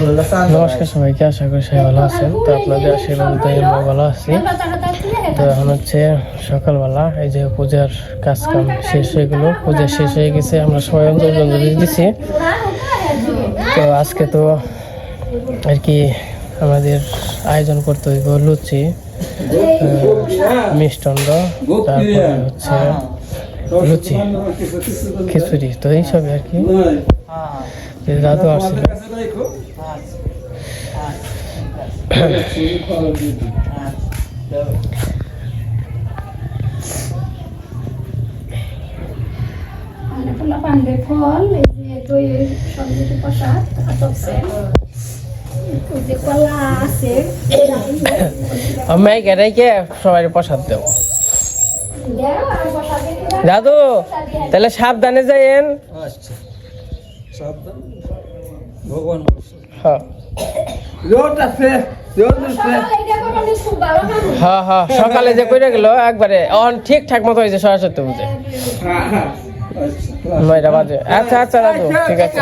নমস্কার সবাইকে, আশা করি সবাই ভালো আছেন। তো আপনাদের আশীর্বাদ আমরা ভালো আছি। তো এখন হচ্ছে সকালবেলা, এই যে পূজার কাজ কাম শেষ হয়ে গেলো। পূজা শেষ হয়ে গেছে, আমরা সবাই অঞ্জলি দিচ্ছি। তো আজকে তো আর কি আমাদের আয়োজন করতে হইব লুচি মিষ্টান্ন, তারপরে হচ্ছে লুচি, খিচুড়ি, তো এইসবই আর কি। যে দাদু আসছিল পান্ডে ফল এই যে দই সবজিতে প্রসাদ চলছে যে কলা আছে আমি গেটাইকে সবাই প্রসাদ দেব দাদু তাহলে সাবধানে যাইয়েন আচ্ছা সাবধান ভগবান হ্যাঁ রোড আছে হ্যাঁ হ্যাঁ সকালে যে কইরা গেল একবারে অন ঠিকঠাক মতো হয়েছে সরস্বতী পুজো। নয়টা বাজে। আচ্ছা আচ্ছা দাদু ঠিক আছে।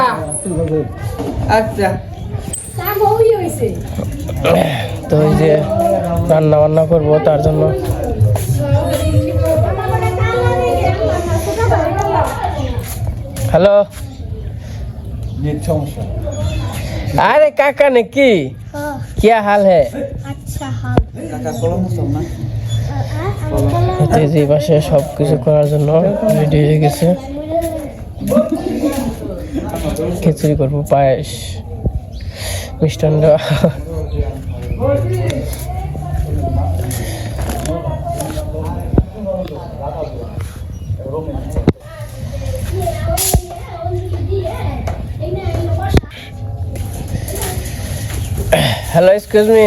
আচ্ছা। হইছে। তো এই যে রান্না বান্না করব তার জন্য। হ্যালো? নেট সমস্যা। अरे काका ने की क्या हाल है আচ্ছা হাল টাকা কলম মুসল না তো এই যে এই পাশে সব কিছু করার জন্য রেডি হয়ে গেছে খিচুড়ি করবো পায়েস মিষ্টান্ন হ্যালো এক্সকিউজ মি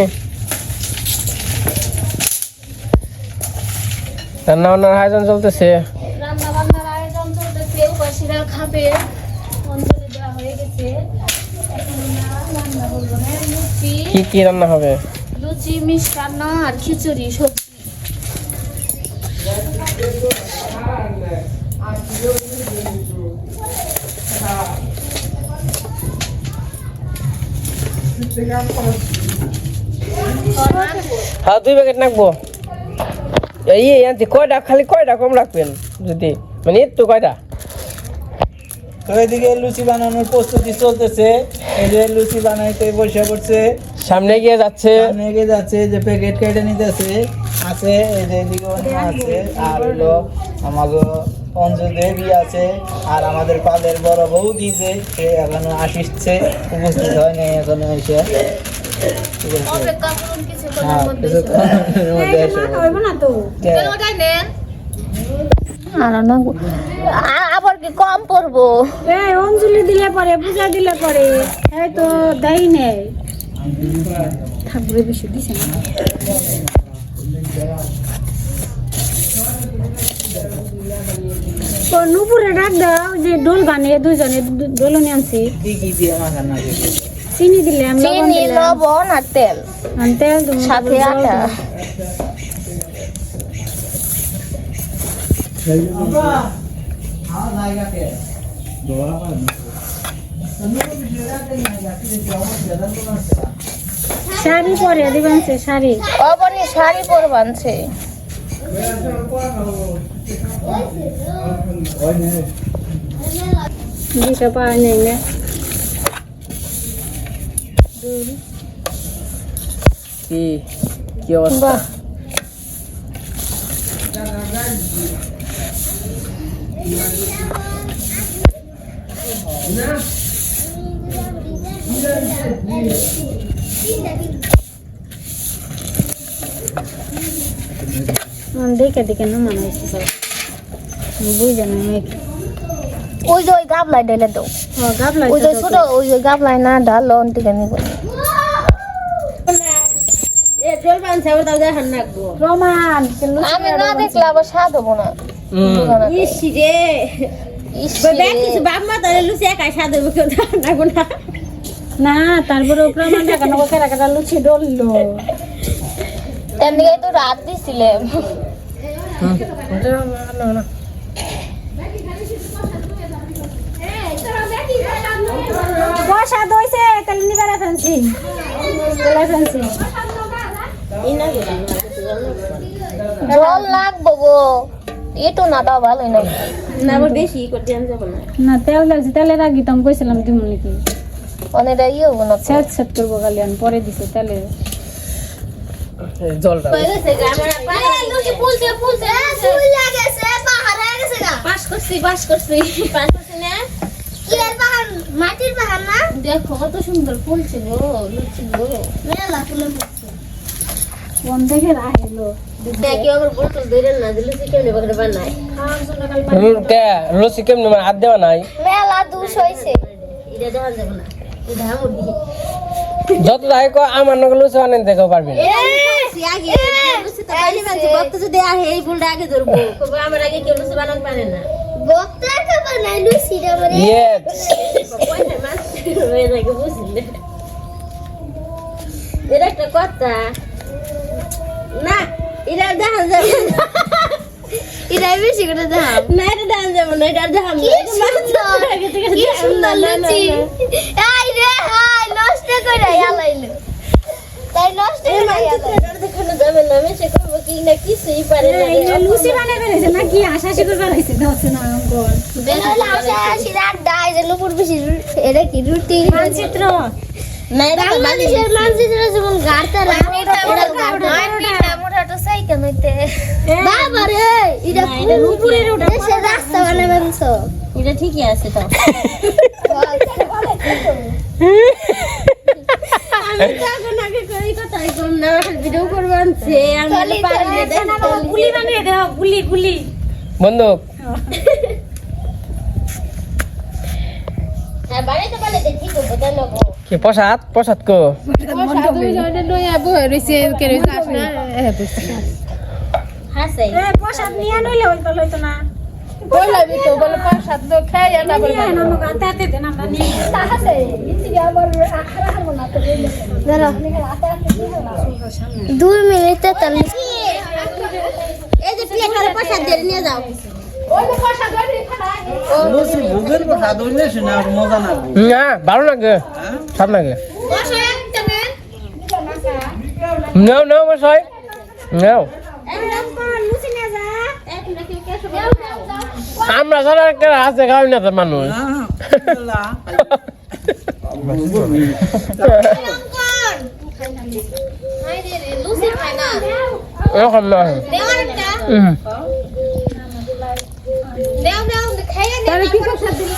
রান্না বান্নার আয়োজন চলতেছে। রান্না বান্নার আয়োজন চলতেছে উপাসীরা খাবে। অঞ্জলি দেওয়া হয়ে গেছে। কি কি রান্না হবে? লুচি মিষ্টান্ন আর খিচুড়ি সবজি। হ্যাঁ দুই প্যাকেট নাকবো। এই আনছি। কয়টা? খালি কয়টা কম রাখবেন যদি? মানে একটু কয়টা? তো এদিকে লুচি বানানোর প্রস্তুতি চলতেছে। এই যে লুচি বানাইতে বসে পড়ছে। সামনে গিয়ে যাচ্ছে। সামনে এগিয়ে যাচ্ছে যে প্যাকেট কেটে নিতেছে। আছে এই যে এদিকে আছে। আর হলো আমাকে অঞ্জু দেবী আছে। আর আমাদের পাদের বড় বৌদি যে সে এখনও আসিচ্ছে। উপস্থিত হয়নি এখনও এসে। অপেক্ষা করুন কিছুক্ষণের হ্যাঁ মধ্যে হ্যাঁ। ওটাই নেন। আর না আবার কি কম পড়ব এই অঞ্জলি দিলে পরে পূজা দিলে পরে। এই তো দেয় নেই। ঠাকুরের বেশি দিছে না। ও নুপুরে ডাক দাও যে ডোল বানিয়ে দুজনে দু- দোলনে আনছি। চিনি দিলাম চিনি লবণ আর তেল। আর তেল সাথে আটা। শাড়ি পরে দিবেন সে শাড়ি। অবনি শাড়ি পরবানছে দিতে পারে নেই না। কি কি অবস্থা আমার দেখে দেখে না মনে হয়েছে সব বুঝে না মেয়েকে ওই যে ওই গাবলাই ঢেলে দাও ও গাবলা ওই যে ছোট ওই যে গাবলাই না ডাল লন থেকে নিব প্রমাণ আমি না দেখলে আবার স্বাদ হব না। ইসি রে। ইস না তারপরে প্রমাণ দেখানো কেরা কেরা লুচি ডললো। এমনি তো রাত দিছিলে। না না প্রসাদ হয়েছে তাহলে নিবারে ফেলছি চলে ফেলছি জল লাগবো গো। এটো না দাও ভালোই না না তেল লাগছে তেলের আগে তো আমি কইছিলাম দিব নাকি? অনেক ইয়ে হব না? সেট সেট করব খালি আমি পরে দিছে তেলে। জলটা করছি করছি করছি না? মাটির না? দেখো কত সুন্দর ফুলছে গো লুচি গো। মেলা ফুলে। লসি কেমনে মানে হাত দেওয়া নাই মেলা দুষ হয়েছে এটা দেখা যাবে না। এটা যত যাই কো আমার নগে লসি বানাই দেখো পারবি এটা একটা কথা না এটা দেখা যাবে না। এটা বেশি করে দাও না এটা দেখা যাবে না এটা দেখা কি সুন্দর কি সুন্দর লুচি। এই রে হাই নষ্ট করে আলাইলো। তাই নষ্ট করে আলাইলো। দেখানো যাবে না মেসে করব কি না কিছুই পারে না। লুচি বানিয়ে ফেলেছে না কি আশা শিখর বানাইছে দাও না অঙ্কন বেলা আসে আসি ডাই যে নুপুর বেশি এটা কি রুটি? মানচিত্র বাবা রে এটা উপরের রাস্তা এটা ঠিকই আছে তো। আমি তো এখন আগে কই কথা কম না ভিডিও করব আনছে। আমি পারি না গুলি দাও গুলি গুলি। বন্দুক হ্যাঁ বাড়িতে বাড়িতে ঠিক হবে জানো গো কি, প্রসাদ? প্রসাদ কো? প্রসাদ নিয়ে নইলে হইতো লইতো না দুই মিনিট তেতাল্লিশ এই যে প্রসাদ নিয়ে যাও। না ভালো লাগে সব লাগে। নাও নাও মশাই। নাও। আমরা ছাড়া একটা আছে খাওয়াই না তো মানুষ। না এরকম না দেও একটা হুম। দেও দেও খাইয়ে দেও তাহলে কি কথা দিল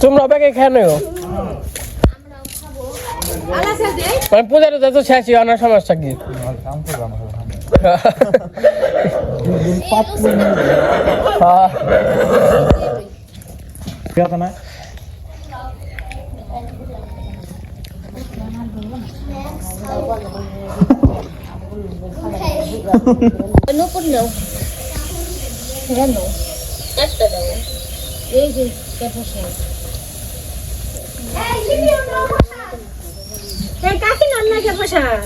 তোমরা ব্যাগে খেয়ে নেও মানে পূজাটা যত শেষই অনার সমস্যা কি হ্যাঁ। নুপুর নাও হ্যাঁ নাও একটা দাও এই যে কেটে এই কাকি নন না কে প্রসাদ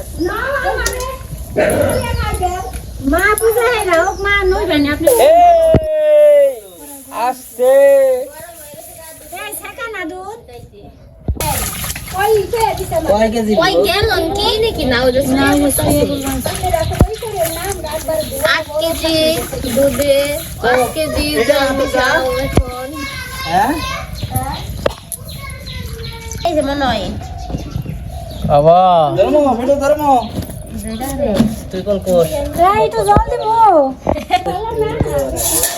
মা পূজা হে রাও মা নই বানি আপনি এই আসছে এই ছাকা না দুধ কয় কেজি ওই গেলন কি নাকি নাও যে আট কেজি দুধে পাঁচ কেজি জল মিশাও এখন। হ্যাঁ? এই যে মনে হয়। বাবা। ধর্ম বেটো ধর্ম। তুই কল কর। এই তো জল দিব।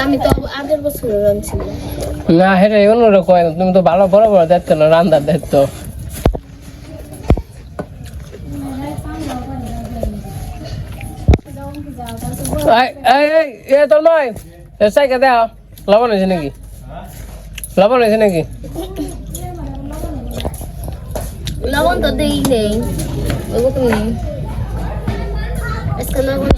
আমি তো আগের বছর রাঁধছিলাম না হেরে অন্যরকম কয় না তুমি তো ভালো বড় বড় দায়িত্ব না রান্দার এ তোর সাইকে দেও লবণ হয়েছে নাকি? লবণ হয়েছে নাকি? লবণ তো দেই নেই ওগুলো নেই আজকে লবণ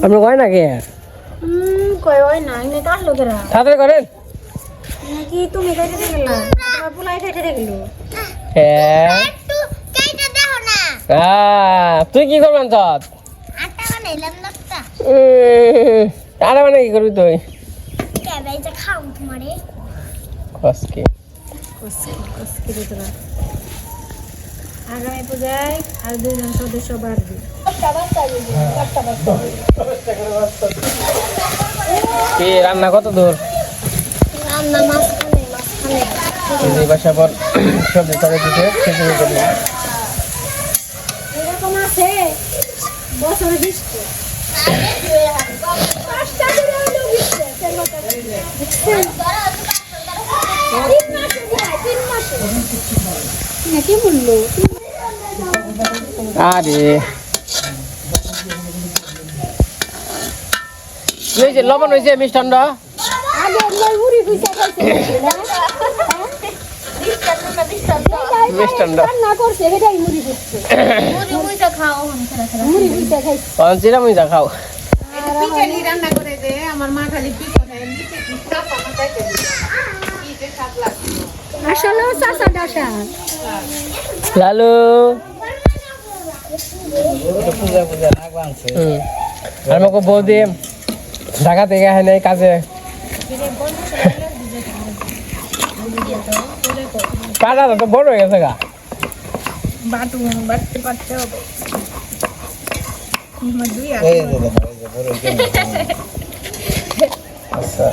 আপনি কয় না এনে কার লোকেরা। তাড়াতাড়ি করেন। নাকি তুমি খাইতে দেখলা তোমার পোলাই খাইতে দেখল হ্যাঁ একটু কেটে দাও না আহ, তুই কি করবেন আরে মানে কি করবি তুই? ক্যাবেজটা খাও তোমারে। কসকি। আগামী পূজায় আর দুইজন সদস্য বাড়বে কি রান্না কত দূর রান্না মাঝখানে মাঝখানে বাসা পর সবজি দিতে এরকম আছে বছরে বৃষ্টি কি বলল আরে কি হয়েছে লবণ হয়েছে মিষ্টান্ন আগে লই মুড়ি খুঁজে খাইছে মিষ্টান্ন রান্না করছে এটাই মুড়ি খুঁজছে মুড়ি মুড়িটা খাও আমি খেলা খেলা মুড়ি খুঁজে খাইছে পঞ্চিরা মুই যা খাও পিঠালি রান্না করে দে আমার মা খালি কি করে নিচে কি চাপা মাথাইতে দিবে কি যে স্বাদ লাগে আসলে চাচা ডাসা লালু। আমাকে বৌদি ঢাকা থেকে আহে নাই কাজে। কাটা তো বড় হয়ে গেছে গা? বাটু বাটতে পারতে হবে আমার দুই আর এই যে দেখো এই যে বড় কেমন আচ্ছা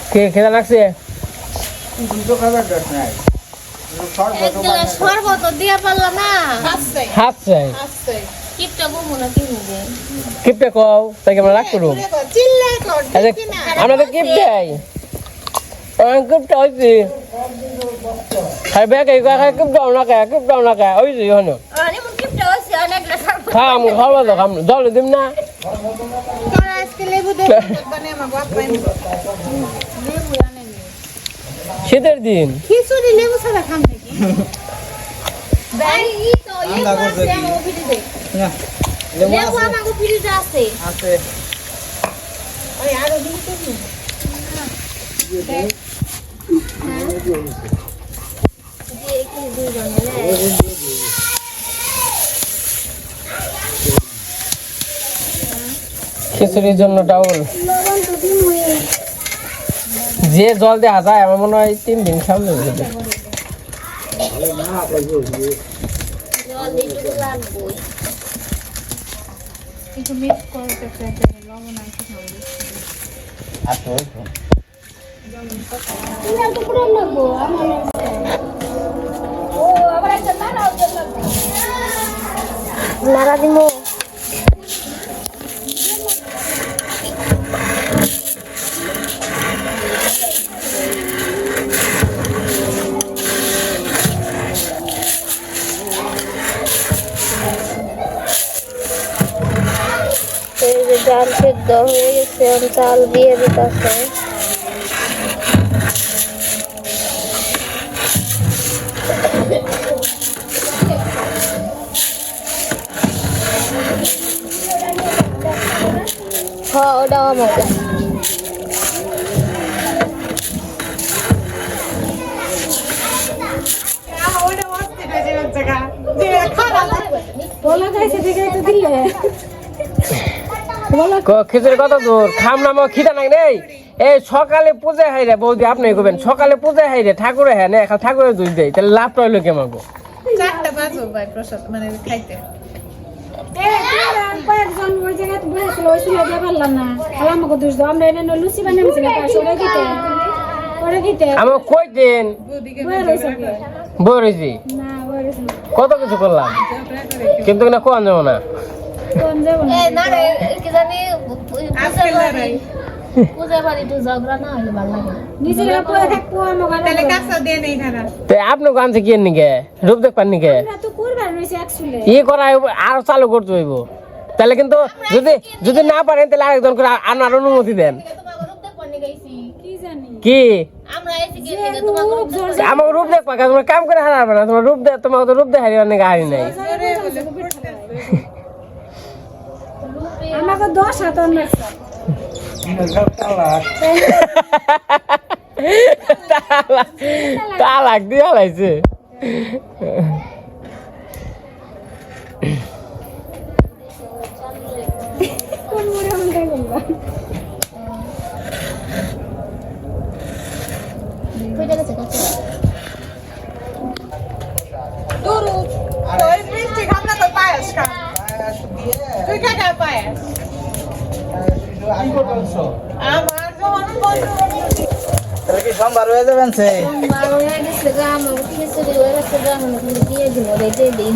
কে খেলা লাগছে দুটো খাবার দরকার নাই এক গ্লাস শরবত দিয়া পারলা না আসছে হাত চাই। আসছে কিপটা কি কও তাই আমরা রাগ করুম? দেখো চিল্লাই কর আরে আমরা তো কিপ দেই। কিপটা হইছি। খাই ব্যাগ এই খাই কিপটা না খায় কিপটা না খায় হনো খাম খাওয়া তো খাম জল দিম না। শীতের দিন। খিচুড়ি লেবু ছাড়া খাম নাকি? লেবু আমাকে ফিরে আছে। আছে। ওই আরও দিন তো যে। খিচুড়ির জন্য ডাউল যে জল দেওয়া যায় আমার মনে হয় তিন দিন খাওয়া যাবে। জল ডাল সেদ্ধ হয়ে গেছে চাল দিয়ে দিতেছে। হ্যাঁ ওটাও আমাকে দিলে। খিচুড়ি কত দূর। খাম নাম খিদা নাই নেই। এই সকালে পূজা হাই রে বৌদি আপনি করবেন সকালে পূজা হাই রে ঠাকুরে হ্যাঁ না এখন ঠাকুরের দুধ দেয় তাহলে লাভ রইল কেমন চারটা বাজো ভাই প্রসাদ মানে না। আমরা আমার কই দিন? বয়ে রয়েছে কে? না না। কত কিছু করলাম? কিন্তু না কোন যাব না? কোন যাব না না রে কি জানি আজকে লড়াই পূজা বাড়ি। একটু ঝগড়া না হলে ভালো লাগে নিজেরা পয়ে থাকব আমাকে তাহলে কাঁচা দিয়ে নেই খারাপ তো আপনি গানছে কি নিকে রূপ দেখবেন নিকে ই করা আরও চালু করতে হইব। তাহলে কিন্তু যদি যদি না পারেন তাহলে আরেকজন করে আনার অনুমতি দেন। কি জানি? কি? আমরা রূপ দেখ পাকা তোমার কাম করে হারাবে না। তোমার রূপ দেখ তোমার তো রূপ অনেক হারি নাই। আমাকে দশ হাত তালাক দিয়ে হালাইছে মিষ্টি খাম তো পায়েস খা তুই খা খা পায়েস আমার যখন বন্ধু তাহলে কি সোমবার হয়ে যাবেন সে মা হয়ে গেছে গা আমার খিচুড়ি হয়ে গেছে গা আমার কিন্তু দিয়ে দিন রেটে দিন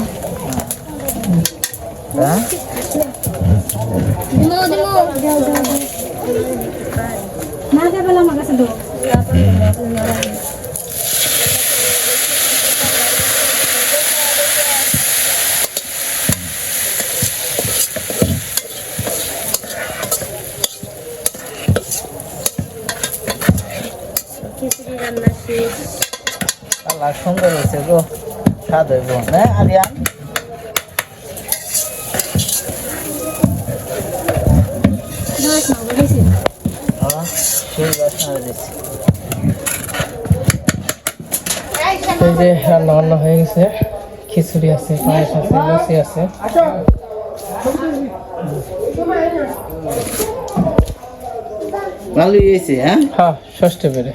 হ্যাঁ দিমো দিমো না যাবে আমার কাছে দো খিচুড়ি রান্না শেষ আল্লাহ সুন্দর হয়েছে গো স্বাদ হইব হ্যাঁ আরিয়ান এই যে রান্না বান্না হয়ে গেছে খিচুড়ি আছে পায়েস আছে লুচি আছে ভালোই হয়েছে হ্যাঁ হ্যাঁ ষষ্ঠ পেরে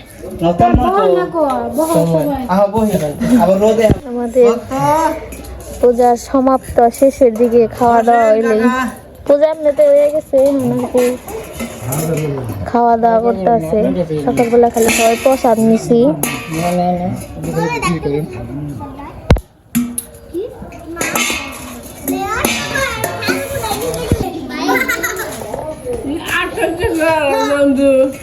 আমাদের পূজার সমাপ্ত শেষের দিকে খাওয়া দাওয়া হইলেই। পূজা এমনিতে হয়ে গেছে খাওয়া দাওয়া করতে আছে সকালবেলা খালি সবাই প্রসাদ নিছি। খাওয়া দাওয়া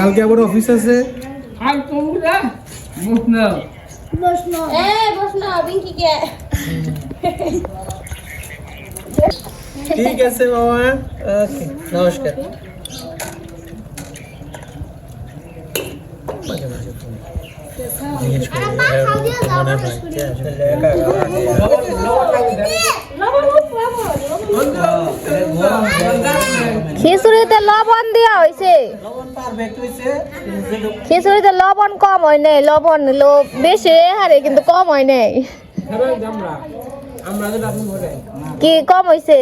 কালকে আবার অফিস আছে। ঠিক আছে বাবা। ওকে নমস্কার। খিচুড়িতে লবণ হয়েছে লবণ পারফেক্ট হয়েছে খিচুড়িতে লবণ কম হয় নাই লবণ লো বেশি হারে কিন্তু কম হয় নাই। কি কম হয়েছে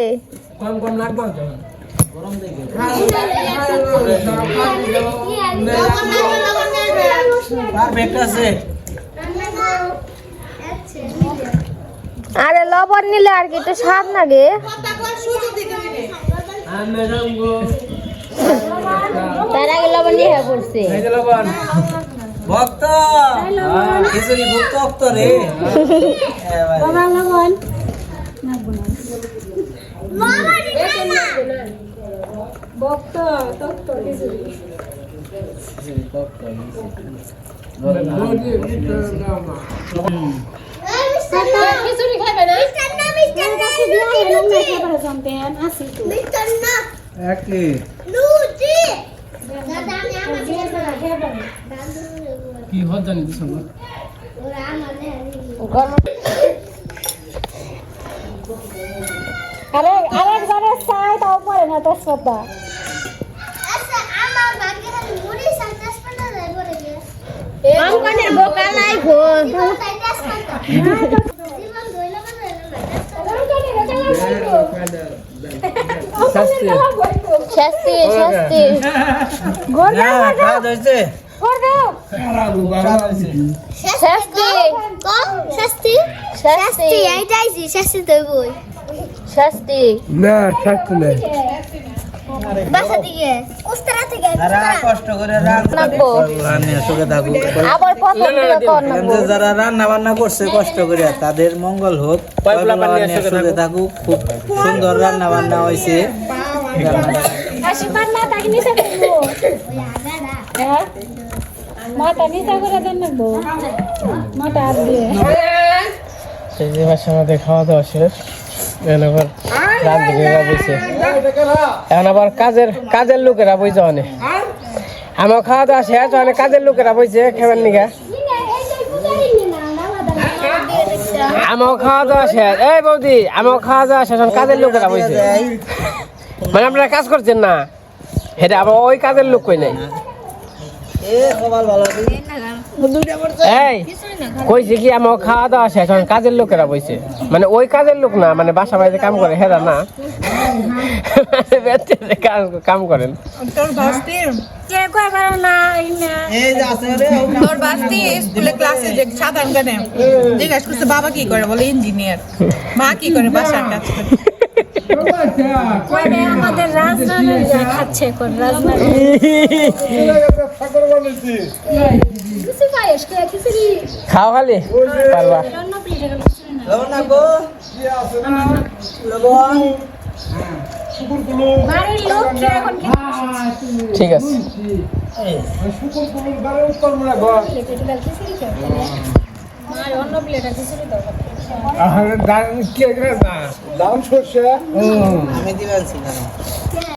আরে লবণ নিলে আর কি একটু স্বাদ লাগে। তার আগে লবণ নিয়ে হয়ে পড়ছে ভক্ত! খিচুড়ি ভক্ত ভক্ত রে। বাবা লবণ খিচুড়ি খাবে না জমতেন আসি তো একই কি হত জানি দিছ না আরে আরেকজনের চাই তাও পরে না তেজপাতা আমকানের বোকা নাই ভো শাস্তি। শাস্তি। শাস্তি হ্যাঁ, স্বাদ হয়েছে স্বাদ হয়েছে শাস্তি শাস্তি শাস্তি এইটাই শাস্তি। দেবই শাস্তি না। শাস্তি নাই যারা। রান্না বান্না করছে কষ্ট করে তাদের মঙ্গল হোক সুখে থাকুক। খুব সুন্দর রান্না বান্না হয়েছে। আশীর্বাদ মা তাকে নিচে করব হ্যাঁ? মাটা নিচে করে দেন নাকবো মাটা হাত দিয়ে। এই যে বাসা আমাদের খাওয়া দাওয়া শেষ। এখন এখন আবার কাজের কাজের লোকেরা বইছে অনেক। আমার খাওয়া দাওয়া শেষ, অনেক কাজের লোকেরা বইছে খেবার নিগা আমার খাওয়া দাওয়া শেষ। এই বৌদি, আমার খাওয়া দাওয়া শেষ কাজের লোকেরা বইছে। মানে আপনারা কাজ করছেন না? সেটা আবার ওই কাজের লোক কই নাই? এই কইছে কি আমার খাওয়া দাওয়া শেষ এখন কাজের লোকেরা বইছে। মানে ওই কাজের লোক না মানে বাসা বাড়িতে কাম করে হেরা না। কাম- কাম করেন। তোর বাস্তির কে কয় পারো না এই না। এই যে আছে রে তোর বাস্তি স্কুলে ক্লাসে যে সাধারণ গানে জিজ্ঞাসা করছে বাবা কি করে? বলে ইঞ্জিনিয়ার। মা কি করে বাসার কাজ করে? কয় আমাদের রাজনানের যা কোন রাজনান কিছু পায়েস কে খিচুড়ি খাও খালি পারবা লবণ রাখব লবণ বাড়ির লোক কে এখন ঠিক আছে দাম সর্ষে। আমি দিবেন